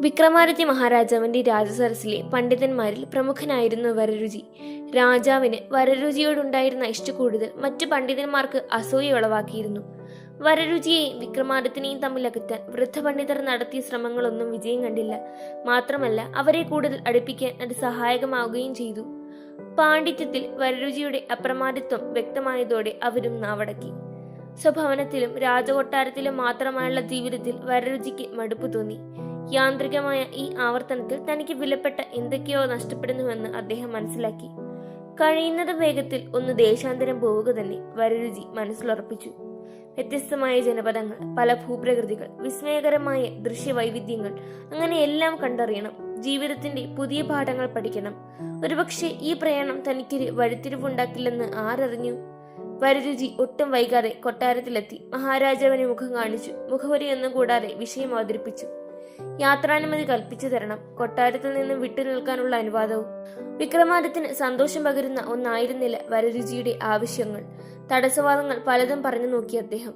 വിക്രമാദിത്യ മഹാരാജാവിന്റെ രാജസരസിലെ പണ്ഡിതന്മാരിൽ പ്രമുഖനായിരുന്നു വരരുചി. രാജാവിന് വരരുചിയോടുണ്ടായിരുന്ന ഇഷ്ടക്കൂടുതൽ മറ്റു പണ്ഡിതന്മാർക്ക് അസൂയ ഉളവാക്കിയിരുന്നു വരരുചിയെയും വിക്രമാദിത്യനെയും തമ്മിലകറ്റാൻ വൃദ്ധ പണ്ഡിതർ നടത്തിയ ശ്രമങ്ങളൊന്നും വിജയം കണ്ടില്ല. മാത്രമല്ല അവരെ കൂടുതൽ അടുപ്പിക്കാൻ അത് സഹായകമാവുകയും ചെയ്തു. പാണ്ഡിത്യത്തിൽ വരരുചിയുടെ അപ്രമാദിത്വം വ്യക്തമായതോടെ അവരും നാവടക്കി. സ്വഭവനത്തിലും രാജകൊട്ടാരത്തിലും മാത്രമായുള്ള ജീവിതത്തിൽ വരരുചിക്ക് മടുപ്പ് തോന്നി. യാന്ത്രികമായ ഈ ആവർത്തനത്തിൽ തനിക്ക് വിലപ്പെട്ട എന്തൊക്കെയോ നഷ്ടപ്പെടുന്നുവെന്ന് അദ്ദേഹം മനസ്സിലാക്കി. കഴിയുന്നത് വേഗത്തിൽ ഒന്ന് ദേശാന്തരം പോവുക തന്നെ വരരുചി മനസ്സിലുറപ്പിച്ചു. വ്യത്യസ്തമായ ജനപദങ്ങൾ പല ഭൂപ്രകൃതികൾ വിസ്മയകരമായ ദൃശ്യവൈവിധ്യങ്ങൾ അങ്ങനെ എല്ലാം കണ്ടറിയണം. ജീവിതത്തിന്റെ പുതിയ പാഠങ്ങൾ പഠിക്കണം. ഒരുപക്ഷെ ഈ പ്രയാണം തനിക്കൊരു വഴിത്തിരിവുണ്ടാക്കില്ലെന്ന് ആരറിഞ്ഞു? വരരുചി ഒട്ടും വൈകാതെ കൊട്ടാരത്തിലെത്തി മഹാരാജാവിനെ മുഖം കാണിച്ചു. മുഖവരിയൊന്നും കൂടാതെ വിഷയം അവതരിപ്പിച്ചു. യാത്രാനുമതി കൽപ്പിച്ചു തരണം. കൊട്ടാരത്തിൽ നിന്നും വിട്ടു നിൽക്കാനുള്ള അനുവാദവും. വിക്രമാദിത്യന് സന്തോഷം പകരുന്ന ഒന്നായിരുന്നില്ല വരരുചിയുടെ ആവശ്യങ്ങൾ. തടസ്സവാദങ്ങൾ പലതും പറഞ്ഞു നോക്കി അദ്ദേഹം.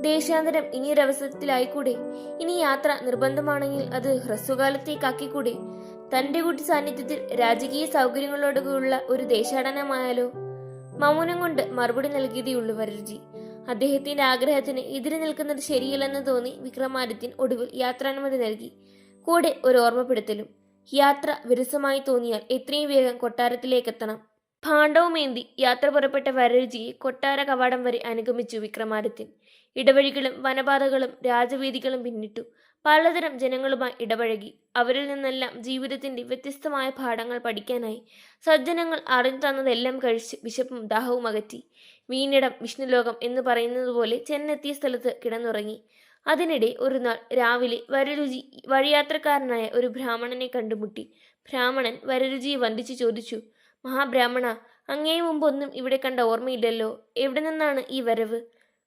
ദേശാന്തരം ഇനിയൊരവസരത്തിലായിക്കൂടെ ഇനി യാത്ര നിർബന്ധമാണെങ്കിൽ അത് ഹ്രസ്വകാലത്തേക്കാക്കിക്കൂടെ? തന്റെ കൂട്ടി സാന്നിധ്യത്തിൽ രാജകീയ സൗകര്യങ്ങളോടുകൂടിയുള്ള ഒരു ദേശാടനമായാലോ? മൗനം കൊണ്ട് മറുപടി നൽകിയതേയുള്ളൂ വരരുചി. അദ്ദേഹത്തിന്റെ ആഗ്രഹത്തിന് എതിരെ നിൽക്കുന്നത് ശരിയല്ലെന്ന് തോന്നി വിക്രമാദിത്യൻ ഒടുവിൽ യാത്രാനുമതി നൽകി. കൂടെ ഒരു ഓർമ്മപ്പെടുത്തലും. യാത്ര വിരസമായി തോന്നിയാൽ എത്രയും വേഗം കൊട്ടാരത്തിലേക്കെത്തണം. ഭാണ്ഡവുമേന്തി യാത്ര പുറപ്പെട്ട വരരുചിയെ കൊട്ടാര കവാടം വരെ അനുഗമിച്ചു വിക്രമാദിത്യൻ. ഇടവഴികളും വനപാതകളും രാജവീതികളും പിന്നിട്ടു. പലതരം ജനങ്ങളുമായി ഇടപഴകി അവരിൽ നിന്നെല്ലാം ജീവിതത്തിന്റെ വ്യത്യസ്തമായ പാഠങ്ങൾ പഠിക്കാനായി സജ്ജനങ്ങൾ അറിഞ്ഞു തന്നതെല്ലാം കഴിച്ച് വിശപ്പും ദാഹവും അകറ്റി. വീണിടം വിഷ്ണുലോകം എന്ന് പറയുന്നത് പോലെ ചെന്നെത്തിയ സ്ഥലത്ത് കിടന്നുറങ്ങി. അതിനിടെ ഒരു നാൾ രാവിലെ വരരുചി വഴിയാത്രക്കാരനായ ഒരു ബ്രാഹ്മണനെ കണ്ടുമുട്ടി. ബ്രാഹ്മണൻ വരരുചിയെ വന്ദിച്ചു ചോദിച്ചു മഹാബ്രാഹ്മണ അങ്ങേ മുമ്പൊന്നും ഇവിടെ കണ്ട ഓർമ്മയില്ലല്ലോ? എവിടെ നിന്നാണ് ഈ വരവ്?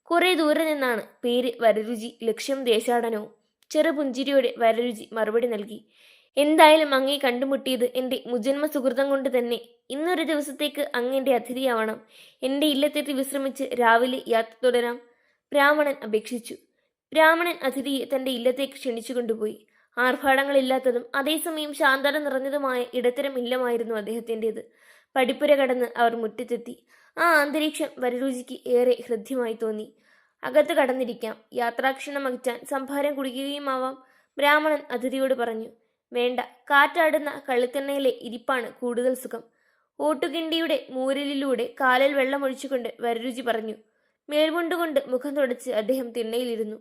കുറേ ദൂരെ നിന്നാണ് പേര് വരരുചി ലക്ഷ്യം ദേശാടനവും. ചെറുപുഞ്ചിരിയോടെ വരരുചി മറുപടി നൽകി. എന്തായാലും അങ്ങേ കണ്ടുമുട്ടിയത് എന്റെ മുജന്മ സുഹൃതം കൊണ്ട് തന്നെ. ഇന്നൊരു ദിവസത്തേക്ക് അങ്ങേന്റെ അതിഥിയാവണം. എന്റെ ഇല്ലത്തെത്തി വിശ്രമിച്ച് രാവിലെ യാത്ര തുടരാം. ബ്രാഹ്മണൻ അപേക്ഷിച്ചു. ബ്രാഹ്മണൻ അതിഥിയെ തന്റെ ഇല്ലത്തേക്ക് ക്ഷണിച്ചു കൊണ്ടുപോയി. ആർഭാടങ്ങളില്ലാത്തതും അതേസമയം ശാന്തത നിറഞ്ഞതുമായ ഇടത്തരം ഇല്ലമായിരുന്നു അദ്ദേഹത്തിന്റെത്. പടിപ്പുര കടന്ന് അവർ മുറ്റത്തെത്തി. ആ അന്തരീക്ഷം വരരുചിക്ക് ഏറെ ഹൃദ്യമായി തോന്നി. അകത്ത് കടന്നിരിക്കാം. യാത്രാക്ഷണം അകറ്റാൻ സംഭാരം കുടിക്കുകയുമാവാം. ബ്രാഹ്മണൻ അതിഥിയോട് പറഞ്ഞു വേണ്ട. കാറ്റാടുന്ന കള്ളിക്കണ്ണയിലെ ഇരിപ്പാണ് കൂടുതൽ സുഖം. ഓട്ടുകിണ്ടിയുടെ മൂരലിലൂടെ കാലിൽ വെള്ളമൊഴിച്ചുകൊണ്ട് വരരുചി പറഞ്ഞു. മേൽമുണ്ടുകൊണ്ട് മുഖം തുടച്ച് അദ്ദേഹം തിണ്ണയിലിരുന്നു.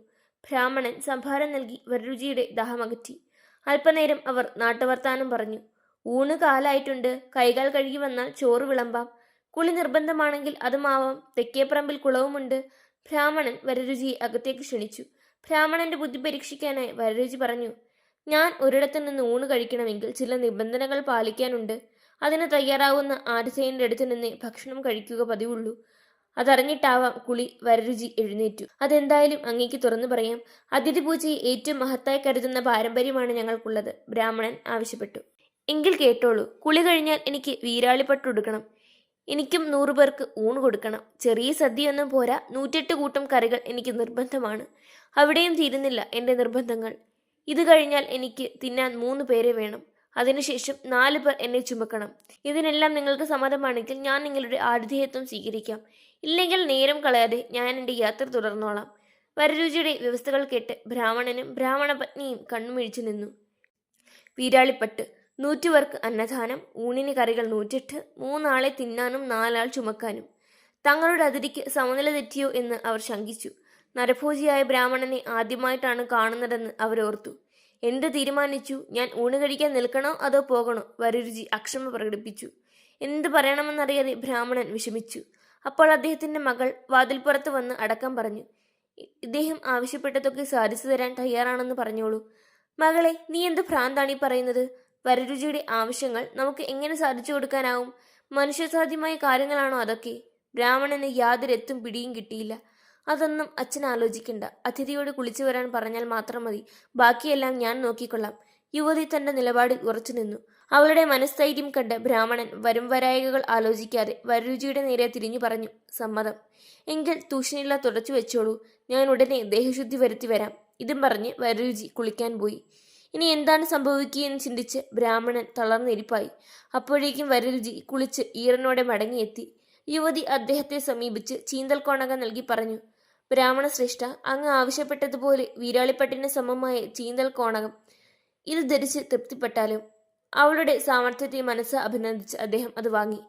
ബ്രാഹ്മണൻ സംഭാരം നൽകി വരരുചിയുടെ ദാഹമകറ്റി അല്പനേരം അവർ നാട്ടുവർത്താനം പറഞ്ഞു. ഊണ് കാലായിട്ടുണ്ട്. കൈകാൽ കഴുകി വന്നാൽ ചോറ് വിളമ്പാം. കുളി നിർബന്ധമാണെങ്കിൽ അതുമാവാം. തെക്കേപ്പറമ്പിൽ കുളവുമുണ്ട്. ബ്രാഹ്മണൻ വരരുചിയെ അകത്തേക്ക് ക്ഷണിച്ചു. ബ്രാഹ്മണന്റെ ബുദ്ധി പരീക്ഷിക്കാനായി വരരുചി പറഞ്ഞു. ഞാൻ ഒരിടത്തു നിന്ന് ഊണ് കഴിക്കണമെങ്കിൽ ചില നിബന്ധനകൾ പാലിക്കാനുണ്ട്. അതിന് തയ്യാറാവുന്ന ആതിഥേയന്റെ അടുത്ത് നിന്ന് ഭക്ഷണം കഴിക്കുക പതിവുള്ളൂ. അതറിഞ്ഞിട്ടാവാം കുളി വരരുചി എഴുന്നേറ്റു. അതെന്തായാലും അങ്ങേക്ക് തുറന്നു പറയാം. അതിഥി പൂജയെ ഏറ്റവും മഹത്തായി കരുതുന്ന പാരമ്പര്യമാണ് ഞങ്ങൾക്കുള്ളത്. ബ്രാഹ്മണൻ ആവശ്യപ്പെട്ടു. എങ്കിൽ കേട്ടോളൂ കുളി കഴിഞ്ഞാൽ എനിക്ക് വീരാളിപ്പട്ടുടുക്കണം എനിക്കും നൂറു പേർക്ക് ഊണ് കൊടുക്കണം. ചെറിയ സദ്യയൊന്നും പോരാ. നൂറ്റെട്ട് കൂട്ടം കറികൾ എനിക്ക് നിർബന്ധമാണ്. അവിടെയും തീരുന്നില്ല എന്റെ നിർബന്ധങ്ങൾ. ഇത് കഴിഞ്ഞാൽ എനിക്ക് തിന്നാൻ മൂന്ന് പേരെ വേണം. അതിനുശേഷം നാല് പേർ എന്നെ ചുമക്കണം. ഇതിനെല്ലാം നിങ്ങൾക്ക് സമ്മതമാണെങ്കിൽ ഞാൻ നിങ്ങളുടെ ആതിഥേയത്വം സ്വീകരിക്കാം. ഇല്ലെങ്കിൽ നേരം കളയാതെ ഞാൻ എന്റെ യാത്ര തുടർന്നോളാം. വരരുചിയുടെ വ്യവസ്ഥകൾ കേട്ട് ബ്രാഹ്മണനും ബ്രാഹ്മണ പത്നിയും കണ്ണുമിഴിച്ചു നിന്നു. വീരാളിപ്പട്ട് നൂറ്റുപേർക്ക് അന്നദാനം ഊണിന് കറികൾ നൂറ്റെട്ട് മൂന്നാളെ തിന്നാനും നാലാൾ ചുമക്കാനും. തങ്ങളുടെ അതിഥിക്ക് സമനില തെറ്റിയോ എന്ന് അവർ ശങ്കിച്ചു. നരഭോജിയായ ബ്രാഹ്മണനെ ആദ്യമായിട്ടാണ് കാണുന്നതെന്ന് അവരോർത്തു. എന്ത് തീരുമാനിച്ചു? ഞാൻ ഊണ് കഴിക്കാൻ നിൽക്കണോ അതോ പോകണോ? വരരുചി അക്ഷമ പ്രകടിപ്പിച്ചു. എന്ത് പറയണമെന്നറിയാതെ ബ്രാഹ്മണൻ വിഷമിച്ചു. അപ്പോൾ അദ്ദേഹത്തിന്റെ മകൾ വാതിൽപ്പുറത്ത് വന്ന് അടക്കം പറഞ്ഞു ഇദ്ദേഹം ആവശ്യപ്പെട്ടതൊക്കെ സാധിച്ചു തരാൻ തയ്യാറാണെന്ന് പറഞ്ഞോളൂ. മകളെ നീ എന്ത് ഭ്രാന്താണ് ഈ പറയുന്നത്? വരരുചിയുടെ ആവശ്യങ്ങൾ നമുക്ക് എങ്ങനെ സാധിച്ചു കൊടുക്കാനാവും? മനുഷ്യസാധ്യമായ കാര്യങ്ങളാണോ അതൊക്കെ? ബ്രാഹ്മണന് യാതൊരു എത്തും പിടിയും കിട്ടിയില്ല. അതൊന്നും അച്ഛൻ ആലോചിക്കണ്ട. അതിഥിയോട് കുളിച്ചു വരാൻ പറഞ്ഞാൽ മാത്രം മതി. ബാക്കിയെല്ലാം ഞാൻ നോക്കിക്കൊള്ളാം. യുവതി തന്റെ നിലപാടിൽ ഉറച്ചു നിന്നു. അവളുടെ മനസ്ഥൈര്യം കണ്ട് ബ്രാഹ്മണൻ വരും വരായകകൾ ആലോചിക്കാതെ വരരുചിയുടെ നേരെ തിരിഞ്ഞു പറഞ്ഞു സമ്മതം. എങ്കിൽ തൂഷണില്ല തുടച്ചു വെച്ചോളൂ. ഞാൻ ഉടനെ ദേഹശുദ്ധി വരുത്തി വരാം. ഇതും പറഞ്ഞ് വരരുചി കുളിക്കാൻ പോയി. ഇനി എന്താണ് സംഭവിക്കുകയെന്ന് ചിന്തിച്ച് ബ്രാഹ്മണൻ തളർന്നിരിപ്പായി അപ്പോഴേക്കും വരരുചി കുളിച്ച് ഈറനോടെ മടങ്ങിയെത്തി. യുവതി അദ്ദേഹത്തെ സമീപിച്ച് ചീന്തൽ കോണക നൽകി പറഞ്ഞു. ബ്രാഹ്മണ ശ്രേഷ്ഠ അങ്ങ് ആവശ്യപ്പെട്ടതുപോലെ വീരാളിപ്പട്ടിന് സമമായ ചീന്തൽ കോണകം ഇത് ധരിച്ച് തൃപ്തിപ്പെട്ടാലും അവളുടെ സാമർഥ്യത്തെ മനസ്സ് അഭിനന്ദിച്ച് അദ്ദേഹം അത് വാങ്ങി.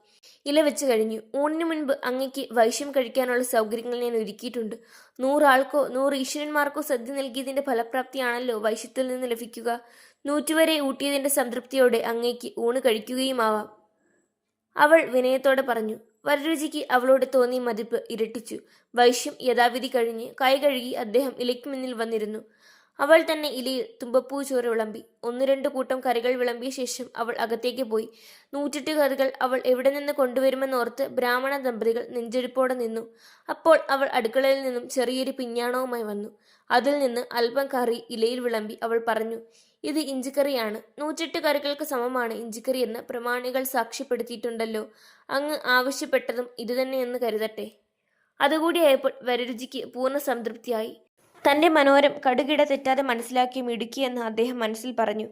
ഇല വെച്ച് കഴിഞ്ഞു. ഊണിന് മുൻപ് അങ്ങയ്ക്ക് വൈശ്യം കഴിക്കാനുള്ള സൗകര്യങ്ങൾ ഞാൻ ഒരുക്കിയിട്ടുണ്ട്. നൂറാൾക്കോ നൂറ് ഈശ്വരന്മാർക്കോ സദ്യ നൽകിയതിന്റെ ഫലപ്രാപ്തിയാണല്ലോ വൈശ്യത്തിൽ നിന്ന് ലഭിക്കുക. നൂറ്റുവരെ ഊട്ടിയതിന്റെ സംതൃപ്തിയോടെ അങ്ങയ്ക്ക് ഊണ് കഴിക്കുകയുമാവാം. അവൾ വിനയത്തോടെ പറഞ്ഞു വരരുചിക്ക് അവളോട് തോന്നിയ മതിപ്പ് ഇരട്ടിച്ചു. വൈശ്യം യഥാവിധി കഴിഞ്ഞ് കൈ കഴുകി അദ്ദേഹം ഇലയ്ക്ക് മുന്നിൽ വന്നിരുന്നു. അവൾ തന്നെ ഇലയിൽ തുമ്പപ്പൂ ചോറ് വിളമ്പി. ഒന്ന് രണ്ട് കൂട്ടം കറികൾ വിളമ്പിയ ശേഷം അവൾ അകത്തേക്ക് പോയി. നൂറ്റെട്ട് കറികൾ അവൾ എവിടെ നിന്ന് കൊണ്ടുവരുമെന്നോർത്ത് ബ്രാഹ്മണ ദമ്പതികൾ നെഞ്ചെടുപ്പോടെ നിന്നു. അപ്പോൾ അവൾ അടുക്കളയിൽ നിന്നും ചെറിയൊരു പിഞ്ഞാണവുമായി വന്നു. അതിൽ നിന്ന് അല്പം കറി ഇലയിൽ വിളമ്പി അവൾ പറഞ്ഞു ഇത് ഇഞ്ചിക്കറിയാണ്. നൂറ്റെട്ട് കറികൾക്ക് സമമാണ് ഇഞ്ചിക്കറി എന്ന് പ്രമാണികൾ സാക്ഷ്യപ്പെടുത്തിയിട്ടുണ്ടല്ലോ. അങ്ങ് ആവശ്യപ്പെട്ടതും ഇതുതന്നെയെന്ന് കരുതട്ടെ. അതുകൂടിയായപ്പോൾ വരരുചിക്ക് പൂർണ സംതൃപ്തിയായി. തന്റെ മനോരം കടുകിട തെറ്റാതെ മനസ്സിലാക്കി മിടുക്കിയെന്ന് അദ്ദേഹം മനസ്സിൽ പറഞ്ഞു.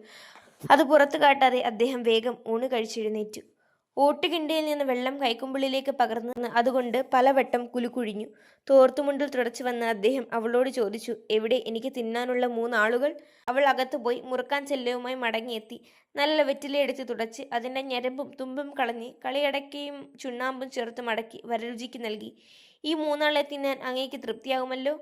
അത് പുറത്തു കാട്ടാതെ അദ്ദേഹം വേഗം ഊണ് കഴിച്ചെഴുന്നേറ്റു. ഓട്ടുകിണ്ടയിൽ നിന്ന് വെള്ളം കൈക്കുമ്പിളിലേക്ക് പകർന്നു അതുകൊണ്ട് പലവട്ടം കുലുക്കുഴിഞ്ഞു തോർത്തുമുണ്ടിൽ തുടച്ചു വന്ന അദ്ദേഹം അവളോട് ചോദിച്ചു എവിടെ എനിക്ക് തിന്നാനുള്ള മൂന്നാളുകൾ? അവൾ അകത്തുപോയി മുറുക്കാൻ ചെല്ലവുമായി മടങ്ങിയെത്തി. നല്ല വെറ്റിലയെടുത്ത് തുടച്ച് അതിന്റെ ഞരമ്പും തുമ്പും കളഞ്ഞ് കളിയടക്കയും ചുണ്ണാമ്പും ചേർത്ത് മടക്കി വരരുചിക്ക് നൽകി. ഈ മൂന്നാളെ തിന്നാൻ അങ്ങേക്ക് തൃപ്തിയാകുമല്ലോ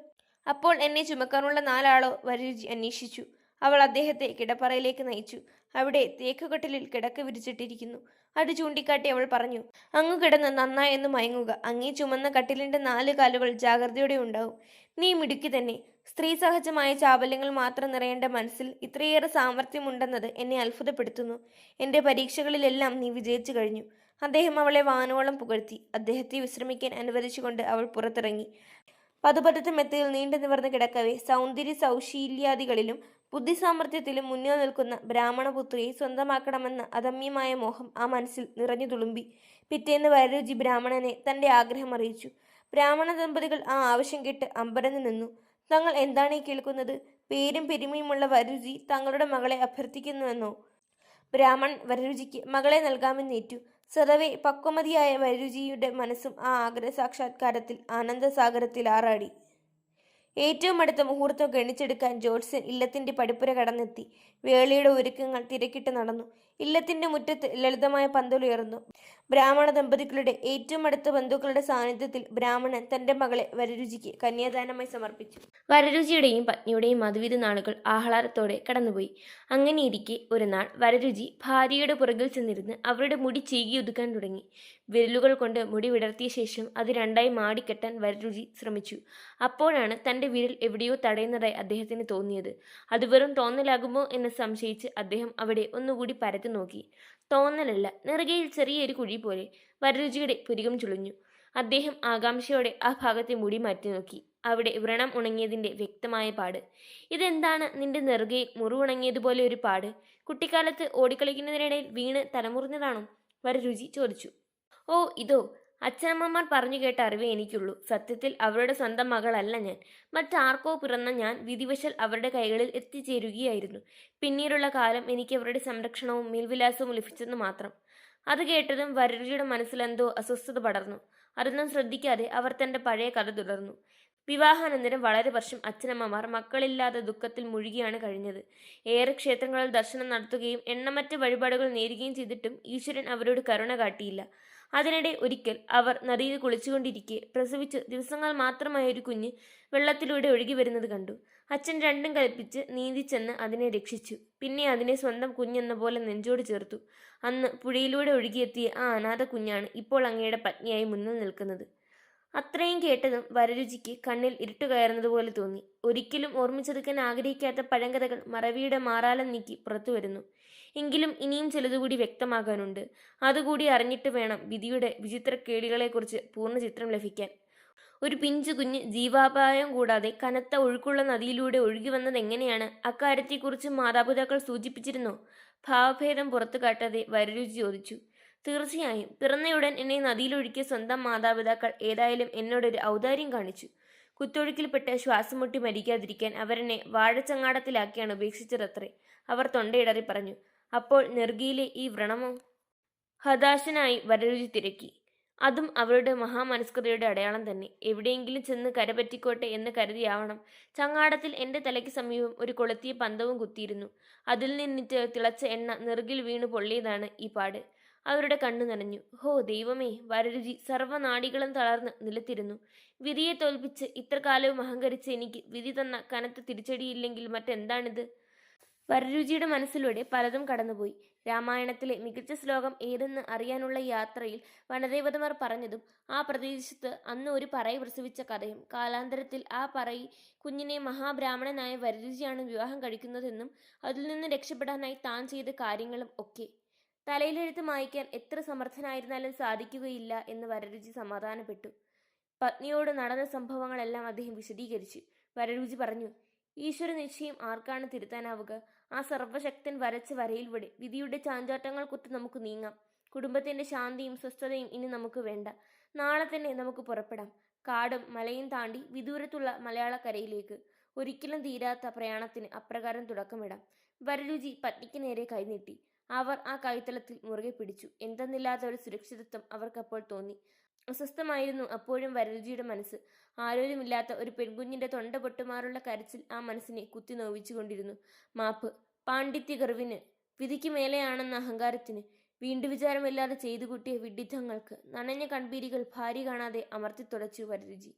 അപ്പോൾ എന്നെ ചുമക്കാനുള്ള നാലാളോ വരരുചി അന്വേഷിച്ചു. അവൾ അദ്ദേഹത്തെ കിടപ്പറയിലേക്ക് നയിച്ചു. അവിടെ തേക്കുകട്ടിലിൽ കിടക്ക വിരിച്ചിട്ടിരിക്കുന്നു. അത് ചൂണ്ടിക്കാട്ടി അവൾ പറഞ്ഞു അങ്ങ് കിടന്ന് നന്നായെന്ന് മയങ്ങുക. അങ്ങേ ചുമന്ന കട്ടിലിന്റെ നാല് കാലുകൾ ജാഗ്രതയോടെ ഉണ്ടാവും. നീ മിടുക്കി തന്നെ. സ്ത്രീ സഹജമായ ചാബല്യങ്ങൾ മാത്രം നിറയേണ്ട മനസ്സിൽ ഇത്രയേറെ സാമർഥ്യമുണ്ടെന്നത് എന്നെ അത്ഭുതപ്പെടുത്തുന്നു. എന്റെ പരീക്ഷകളിലെല്ലാം നീ വിജയിച്ചു കഴിഞ്ഞു. അദ്ദേഹം അവളെ വാനോളം പുകഴ്ത്തി. അദ്ദേഹത്തെ വിശ്രമിക്കാൻ അനുവദിച്ചുകൊണ്ട് അവൾ പുറത്തിറങ്ങി. പതുപതുത്ത മെത്തയിൽ നീണ്ടു നിവർന്ന് കിടക്കവേ സൗന്ദര്യ സൗശീല്യാദികളിലും ബുദ്ധിസാമർഥ്യത്തിലും മുന്നിൽ നിൽക്കുന്ന ബ്രാഹ്മണപുത്രിയെ സ്വന്തമാക്കണമെന്ന അദമ്യമായ മോഹം ആ മനസ്സിൽ നിറഞ്ഞു തുളുമ്പി. പിറ്റേന്ന് വരരുചി ബ്രാഹ്മണനെ തന്റെ ആഗ്രഹം അറിയിച്ചു. ബ്രാഹ്മണ ദമ്പതികൾ ആ ആവശ്യം കേട്ട് അമ്പരന്ന് നിന്നു. തങ്ങൾ എന്താണ് ഈ കേൾക്കുന്നത്? പേരും പെരുമയുമുള്ള വരരുചി തങ്ങളുടെ മകളെ അഭ്യർത്ഥിക്കുന്നുവെന്നോ? ബ്രാഹ്മൺ വരരുചിക്ക് മകളെ നൽകാമെന്നേറ്റു. സ്വതവേ പക്വമതിയായ വൈരുചിയുടെ മനസ്സും ആ ആഗ്രഹ സാക്ഷാത്കാരത്തിൽ ആനന്ദസാഗരത്തിൽ ആറാടി ഏറ്റവും അടുത്ത മുഹൂർത്തം ഗണിച്ചെടുക്കാൻ ജോത്സ്യൻ ഇല്ലത്തിന്റെ പടിപ്പുര കടന്നെത്തി. വേളിയുടെ ഒരുക്കങ്ങൾ തിരക്കിട്ട് നടന്നു. ഇല്ലത്തിന്റെ മുറ്റത്ത് ലളിതമായ പന്തലുയർന്നു ബ്രാഹ്മണ ദമ്പതികളുടെ ഏറ്റവും അടുത്ത ബന്ധുക്കളുടെ സാന്നിധ്യത്തിൽ ബ്രാഹ്മണൻ തന്റെ മകളെ വരരുചിക്ക് കന്യാദാനമായി സമർപ്പിച്ചു. വരരുചിയുടെയും പത്നിയുടെയും മധുവിധ നാളുകൾ ആഹ്ലാദത്തോടെ കടന്നുപോയി. അങ്ങനെയിരിക്കെ ഒരു നാൾ വരരുചി ഭാര്യയുടെ പുറകിൽ ചെന്നിരുന്ന് അവരുടെ മുടി ചീകി ഒതുക്കാൻ തുടങ്ങി. വിരലുകൾ കൊണ്ട് മുടി വിടർത്തിയ ശേഷം അത് രണ്ടായി മാടിക്കെട്ടാൻ വരരുചി ശ്രമിച്ചു. അപ്പോഴാണ് തന്റെ വിരൽ എവിടെയോ തടയുന്നതായി അദ്ദേഹത്തിന് തോന്നിയത്. അത് വെറും തോന്നലാകുമോ? എന്ന് സംശയിച്ച് അദ്ദേഹം അവിടെ ഒന്നുകൂടി പരത്തി നോക്കി. തോന്നലല്ല നെറുകയിൽ ചെറിയൊരു കുഴി പോലെ വരരുചിയുടെ പുരികം ചുളിഞ്ഞു. അദ്ദേഹം ആകാംക്ഷയോടെ ആ ഭാഗത്തെ മുടി മാറ്റി നോക്കി. അവിടെ വ്രണം ഉണങ്ങിയതിന്റെ വ്യക്തമായ പാട്. ഇതെന്താണ് നിന്റെ നെറുകയിൽ മുറിവുണങ്ങിയതുപോലെ ഒരു പാട്? കുട്ടിക്കാലത്ത് ഓടിക്കളിക്കുന്നതിനിടയിൽ വീണ് തലമുറിഞ്ഞതാണോ? വരരുചി ചോദിച്ചു. ഓ ഇതോ അച്ഛനമ്മമാർ പറഞ്ഞു കേട്ട അറിവേ എനിക്കുള്ളൂ. സത്യത്തിൽ അവരുടെ സ്വന്തം മകളല്ല ഞാൻ. മറ്റാർക്കോ പിറന്ന ഞാൻ വിധിവശാൽ അവരുടെ കൈകളിൽ എത്തിച്ചേരുകയായിരുന്നു. പിന്നീടുള്ള കാലം എനിക്ക് അവരുടെ സംരക്ഷണവും മേൽവിലാസവും ലഭിച്ചെന്ന് മാത്രം. അത് കേട്ടതും വരരുചിയുടെ മനസ്സിലെന്തോ അസ്വസ്ഥത പടർന്നു. അതൊന്നും ശ്രദ്ധിക്കാതെ അവർ തന്റെ പഴയ കഥ തുടർന്നു. വിവാഹാനന്തരം വളരെ വർഷം അച്ഛനമ്മമാർ മക്കളില്ലാതെ ദുഃഖത്തിൽ മുഴുകിയാണ് കഴിഞ്ഞത്. ഏറെ ക്ഷേത്രങ്ങളിൽ ദർശനം നടത്തുകയും എണ്ണമറ്റ വഴിപാടുകൾ നേരുകയും ചെയ്തിട്ടും ഈശ്വരൻ അവരോട് കരുണ കാട്ടിയില്ല. അതിനിടെ ഒരിക്കൽ അവർ നദിയിൽ കുളിച്ചുകൊണ്ടിരിക്കെ പ്രസവിച്ച് ദിവസങ്ങൾ മാത്രമായ ഒരു കുഞ്ഞ് വെള്ളത്തിലൂടെ ഒഴുകി വരുന്നത് കണ്ടു. അച്ഛൻ രണ്ടും കൽപ്പിച്ച് നീന്തിച്ചെന്ന് അതിനെ രക്ഷിച്ചു. പിന്നെ അതിനെ സ്വന്തം കുഞ്ഞെന്ന പോലെ നെഞ്ചോട് ചേർത്തു. അന്ന് പുഴയിലൂടെ ഒഴുകിയെത്തിയ ആ അനാഥ കുഞ്ഞാണ് ഇപ്പോൾ അങ്ങയുടെ പത്നിയായി മുന്നിൽ നിൽക്കുന്നത്. അത്രയും കേട്ടതും വരരുചിക്ക് കണ്ണിൽ ഇരുട്ട് കയറുന്നതുപോലെ തോന്നി. ഒരിക്കലും ഓർമ്മിച്ചെടുക്കാൻ ആഗ്രഹിക്കാത്ത പഴങ്കഥകൾ മറവിയുടെ മാറാലം നീക്കി പുറത്തു വരുന്നു. എങ്കിലും ഇനിയും ചിലതുകൂടി വ്യക്തമാകാനുണ്ട്. അതുകൂടി അറിഞ്ഞിട്ട് വേണം വിധിയുടെ വിചിത്ര കേളികളെക്കുറിച്ച് പൂർണ ചിത്രം ലഭിക്കാൻ. ഒരു പിഞ്ചു കുഞ്ഞ് ജീവാപായം കൂടാതെ കനത്ത ഒഴുക്കുള്ള നദിയിലൂടെ ഒഴുകി വന്നത് എങ്ങനെയാണ്? അക്കാര്യത്തെക്കുറിച്ച് മാതാപിതാക്കൾ സൂചിപ്പിച്ചിരുന്നോ? ഭാവഭേദം പുറത്തു കാട്ടാതെ വരരുചി ചോദിച്ചു. തീർച്ചയായും പിറന്നയുടൻ എന്നെ നദിയിലൊഴുക്കിയ സ്വന്തം മാതാപിതാക്കൾ ഏതായാലും എന്നോടൊരു ഔദാര്യം കാണിച്ചു. കുത്തൊഴുക്കിൽപ്പെട്ട് ശ്വാസം മുട്ടി മരിക്കാതിരിക്കാൻ അവരെന്നെ വാഴച്ചങ്ങാടത്തിലാക്കിയാണ് ഉപേക്ഷിച്ചതത്രേ അവർ തൊണ്ടയിടറി പറഞ്ഞു. അപ്പോൾ നെർഗിയിലെ ഈ വ്രണമോ? ഹതാശനായി വരരുചി തിരക്കി. അതും അവരുടെ മഹാമനസ്കൃതയുടെ അടയാളം തന്നെ. എവിടെയെങ്കിലും ചെന്ന് കരപറ്റിക്കോട്ടെ എന്ന് കരുതിയാവണം. ചങ്ങാടത്തിൽ എന്റെ തലയ്ക്ക് സമീപം ഒരു കൊളുത്തിയ പന്തവും കുത്തിയിരുന്നു. അതിൽ നിന്നിട്ട് തിളച്ച എണ്ണ നെറുകിൽ വീണു പൊള്ളിയതാണ് ഈ പാട്. അവരുടെ കണ്ണു നനഞ്ഞു. ഹോ ദൈവമേ വരരുചി സർവനാടികളും തളർന്ന് നിലത്തിരുന്നു. വിധിയെ തോൽപ്പിച്ച് ഇത്ര കാലവും അഹങ്കരിച്ച് എനിക്ക് വിധി തന്ന കനത്ത തിരിച്ചടിയില്ലെങ്കിൽ മറ്റെന്താണിത്? വരരുചിയുടെ മനസ്സിലൂടെ പലതും കടന്നുപോയി. രാമായണത്തിലെ മികച്ച ശ്ലോകം ഏതെന്ന് അറിയാനുള്ള യാത്രയിൽ വനദേവതമാർ പറഞ്ഞതും ആ പ്രദേശത്ത് അന്ന് ഒരു പറയി പ്രസവിച്ച കഥയും കാലാന്തരത്തിൽ ആ പറയി കുഞ്ഞിനെ മഹാബ്രാഹ്മണനായ വരരുചിയാണ് വിവാഹം കഴിക്കുന്നതെന്നും അതിൽ നിന്ന് രക്ഷപ്പെടാനായി താൻ ചെയ്ത കാര്യങ്ങളും ഒക്കെ. തലയിലെഴുത്ത് മായ്ക്കാൻ എത്ര സമർത്ഥനായിരുന്നാലും സാധിക്കുകയില്ല എന്ന് വരരുചി സമാധാനപ്പെട്ടു. പത്നിയോട് നടന്ന സംഭവങ്ങളെല്ലാം അദ്ദേഹം വിശദീകരിച്ചു. വരരുചി പറഞ്ഞു ഈശ്വര നിശ്ചയം ആർക്കാണ് തിരുത്താനാവുക? ആ സർവശക്തൻ വരച്ച വരയിലൂടെ വിധിയുടെ ചാഞ്ചാട്ടങ്ങൾക്കൊത്ത് നമുക്ക് നീങ്ങാം. കുടുംബത്തിന്റെ ശാന്തിയും സ്വസ്ഥതയും ഇനി നമുക്ക് വേണ്ട. നാളെ തന്നെ നമുക്ക് പുറപ്പെടാം. കാടും മലയും താണ്ടി വിദൂരത്തുള്ള മലയാളക്കരയിലേക്ക്. ഒരിക്കലും തീരാത്ത പ്രയാണത്തിന് അപ്രകാരം തുടക്കമിടാം. വരരുചി പത്നിക്ക് നേരെ കൈനീട്ടി. അവർ ആ കൈത്തളത്തിൽ മുറുകെ പിടിച്ചു. എന്തെന്നില്ലാത്ത ഒരു സുരക്ഷിതത്വം അവർക്കപ്പോൾ തോന്നി. അസ്വസ്ഥമായിരുന്നു അപ്പോഴും വരരുചിയുടെ മനസ്സ്. ആരോരുമില്ലാത്ത ഒരു പെൺകുഞ്ഞിന്റെ തൊണ്ട പൊട്ടുമാറുള്ള കരച്ചിൽ ആ മനസ്സിനെ കുത്തി നോവിച്ചുകൊണ്ടിരുന്നു. മാപ്പ് പാണ്ഡിത്യ ഗർവിന് വിധിക്ക് മേലെയാണെന്ന അഹങ്കാരത്തിന് വീണ്ടു വിചാരമില്ലാതെ ചെയ്തു കൂട്ടിയ വിഡിത്തങ്ങൾക്ക് നനഞ്ഞ കൺപീരികൾ ഭാര്യ കാണാതെ അമർത്തി തുടച്ചു വരരുചി